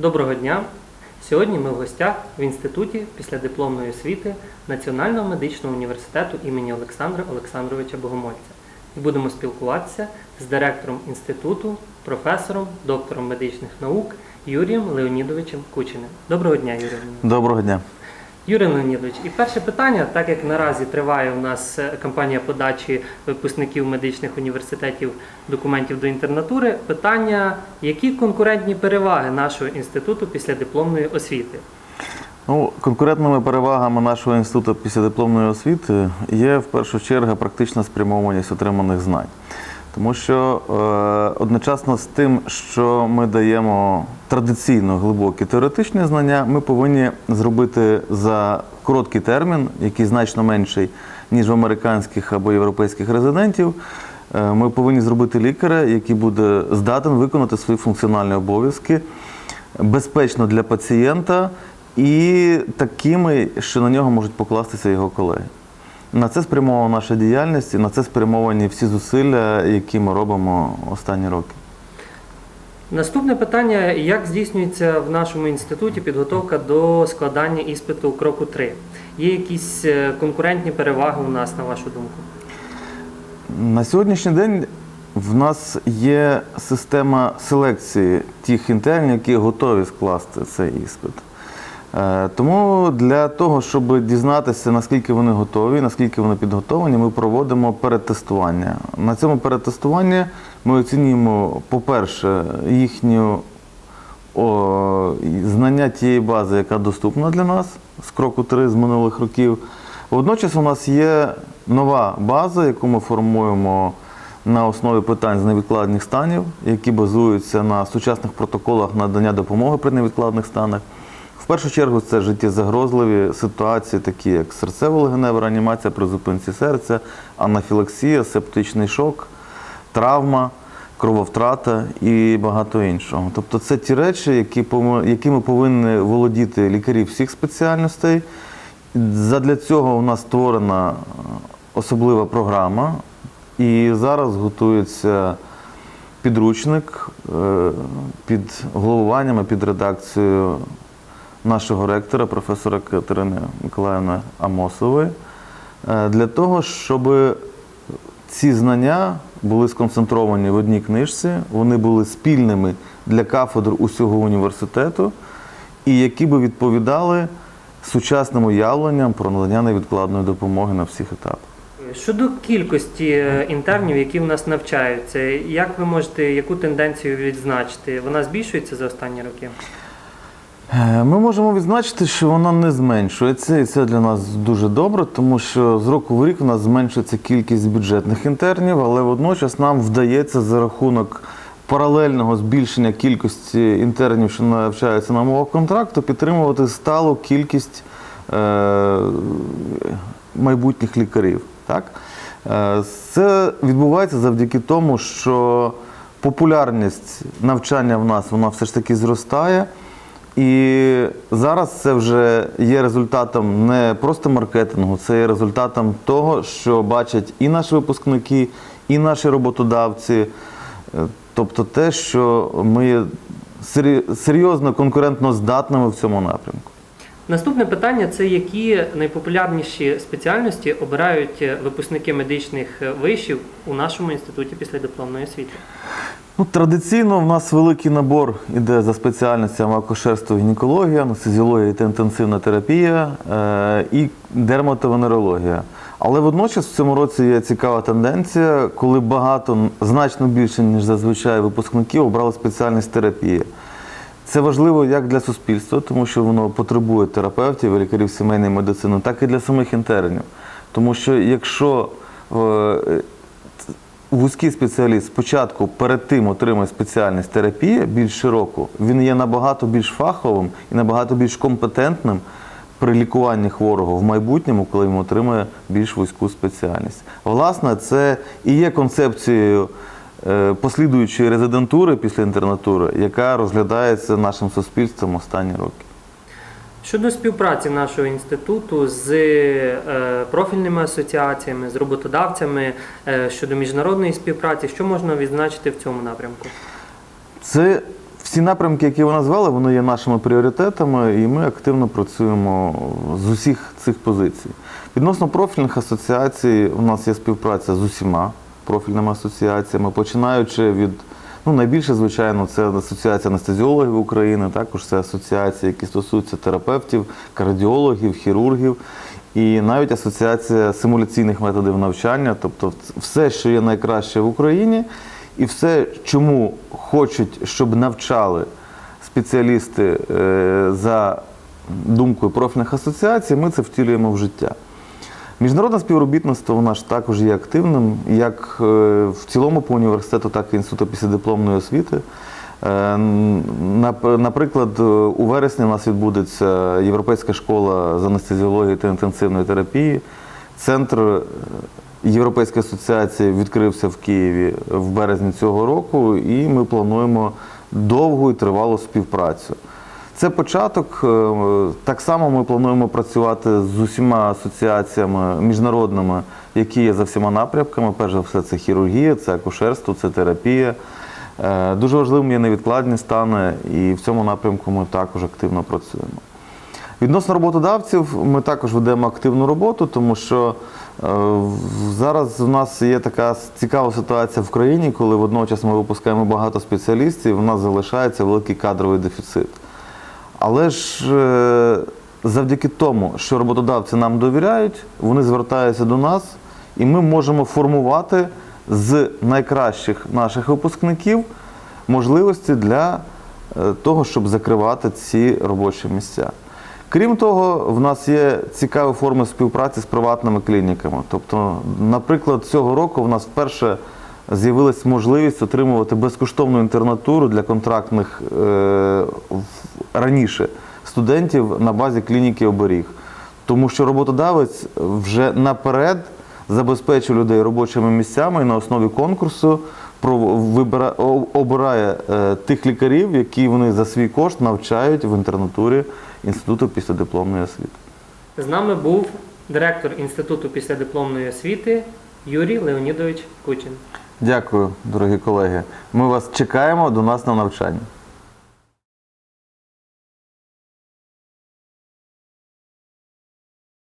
Доброго дня! Сьогодні ми в гостях в інституті післядипломної освіти Національного медичного університету імені Олександра Олександровича Богомольця і будемо спілкуватися з директором інституту, професором, доктором медичних наук Юрієм Леонідовичем Кучиним. Доброго дня, Юрій Леонідович. Доброго дня. Юрій Леонідович, і перше питання, так як наразі триває у нас е, кампанія подачі випускників медичних університетів документів до інтернатури, питання, які конкурентні переваги нашого інституту після дипломної освіти? Ну, конкурентними перевагами нашого інституту післядипломної освіти є в першу чергу практична спрямованість отриманих знань. Тому що е, одночасно з тим, що ми даємо традиційно глибокі теоретичні знання, ми повинні зробити за короткий термін, який значно менший, ніж в американських або європейських резидентів. е, Ми повинні зробити лікаря, який буде здатен виконати свої функціональні обов'язки безпечно для пацієнта і такими, що на нього можуть покластися його колеги. На це спрямована наша діяльність і на це спрямовані всі зусилля, які ми робимо останні роки. Наступне питання: як здійснюється в нашому інституті підготовка до складання іспиту кроку 3? Є якісь е, конкурентні переваги у нас, на вашу думку? На сьогоднішній день в нас є система селекції тих інтернів, які готові скласти цей іспит. Е, Тому для того, щоб дізнатися, наскільки вони готові, наскільки вони підготовлені, ми проводимо перетестування. На цьому перетестуванні ми оцінюємо, по-перше, їхню знання тієї бази, яка доступна для нас з кроку 3 з минулих років. Водночас у нас є нова база, яку ми формуємо на основі питань з невідкладних станів, які базуються на сучасних протоколах надання допомоги при невідкладних станах. В першу чергу це життєзагрозливі ситуації, такі як серцево-легенева реанімація при зупинці серця, анафілаксія, септичний шок, травма, крововтрата і багато іншого. Тобто це ті речі, які, якими повинні володіти лікарі всіх спеціальностей. Задля цього у нас створена е, особлива програма, і зараз готується підручник е, під головуванням під редакцією нашого ректора, професора Катерини Миколаївни Амосової, е, для того, щоб ці знання були сконцентровані в одній книжці, вони були спільними для кафедр усього університету, і які би відповідали сучасним уявленням про надання невідкладної допомоги на всіх етапах. Щодо кількості е, інтернів, які в нас навчаються, як ви можете яку тенденцію відзначити? Вона збільшується за останні роки? Е, Ми можемо відзначити, що вона не зменшується, і це для нас дуже добре, тому що з року в рік у нас зменшується кількість бюджетних інтернів, але водночас нам вдається за рахунок паралельного збільшення кількості інтернів, що навчаються на умовах контракту, підтримувати сталу кількість е, майбутніх лікарів. Так? Е, Це відбувається завдяки тому, що популярність навчання в нас вона все ж таки зростає. І зараз це вже є результатом не просто маркетингу, це є результатом того, що бачать і наші випускники, і наші роботодавці. Е, Тобто те, що ми є серйозно конкурентно здатними в цьому напрямку. Наступне питання це які найпопулярніші спеціальності обирають випускники медичних вишів у нашому інституті післядипломної освіти? Ну, традиційно в нас великий набор іде за спеціальностями акушерство гінекологія, анестезіологія та інтенсивна терапія е, і дерматовенерологія. Але водночас в цьому році є цікава тенденція, коли багато, значно більше, ніж зазвичай випускників, обрали спеціальність терапія. Це важливо як для суспільства, тому що воно потребує терапевтів, лікарів сімейної медицини, так і для самих інтернів. Тому що якщо е, вузький спеціаліст спочатку перед тим отримує спеціальність терапія більш широку, він є набагато більш фаховим і набагато більш компетентним при лікуванні хворого в майбутньому, коли він отримує більш вузьку спеціальність. Власне, це і є концепцією е, послідуючої резидентури після інтернатури, яка розглядається нашим суспільством останні роки. Щодо співпраці нашого інституту з е, профільними асоціаціями, з роботодавцями е, щодо міжнародної співпраці, що можна відзначити в цьому напрямку? Це всі напрямки, які ви назвали, вони є нашими пріоритетами, і ми активно працюємо з усіх цих позицій. Відносно профільних асоціацій, у нас є співпраця з усіма профільними асоціаціями, починаючи від ну, найбільше, звичайно, це Асоціація анестезіологів України, також це асоціації, які стосуються терапевтів, кардіологів, хірургів. І навіть асоціація симуляційних методів навчання, тобто все, що є найкраще в Україні, і все, чому хочуть, щоб навчали спеціалісти е, за думкою профільних асоціацій, ми це втілюємо в життя. Міжнародне співробітництво у нас також є активним, як е, в цілому по університету, так і інституту післядипломної освіти. Е, Наприклад, е, у вересні у нас відбудеться Європейська школа з анестезіології та інтенсивної терапії. Центр Європейської асоціації відкрився в Києві в березні цього року, і ми плануємо довгу і тривалу співпрацю. Це початок. Е, Так само ми плануємо працювати з усіма асоціаціями міжнародними, які є за всіма напрямками. Перш за все, це хірургія, це акушерство, це терапія. Е, Дуже важливим є невідкладні стани, і в цьому напрямку ми також активно працюємо. Відносно роботодавців, ми також ведемо активну роботу, тому що е, зараз в нас є така цікава ситуація в країні, коли водночас ми випускаємо багато спеціалістів, у нас залишається великий кадровий дефіцит. Але ж е, завдяки тому, що роботодавці нам довіряють, вони звертаються до нас, і ми можемо формувати з найкращих наших випускників можливості для е, того, щоб закривати ці робочі місця. Крім того, в нас є цікаві форми співпраці з приватними клініками. Тобто, наприклад, цього року в нас вперше з'явилась можливість отримувати безкоштовну інтернатуру для контрактних е, раніше студентів на базі клініки оберіг. Тому що роботодавець вже наперед забезпечує людей робочими місцями і на основі конкурсу обирає е, тих лікарів, які вони за свій кошт навчають в інтернатурі Інституту післядипломної освіти. З нами був директор Інституту післядипломної освіти Юрій Леонідович Кучин. Дякую, дорогі колеги. Ми вас чекаємо до нас на навчання.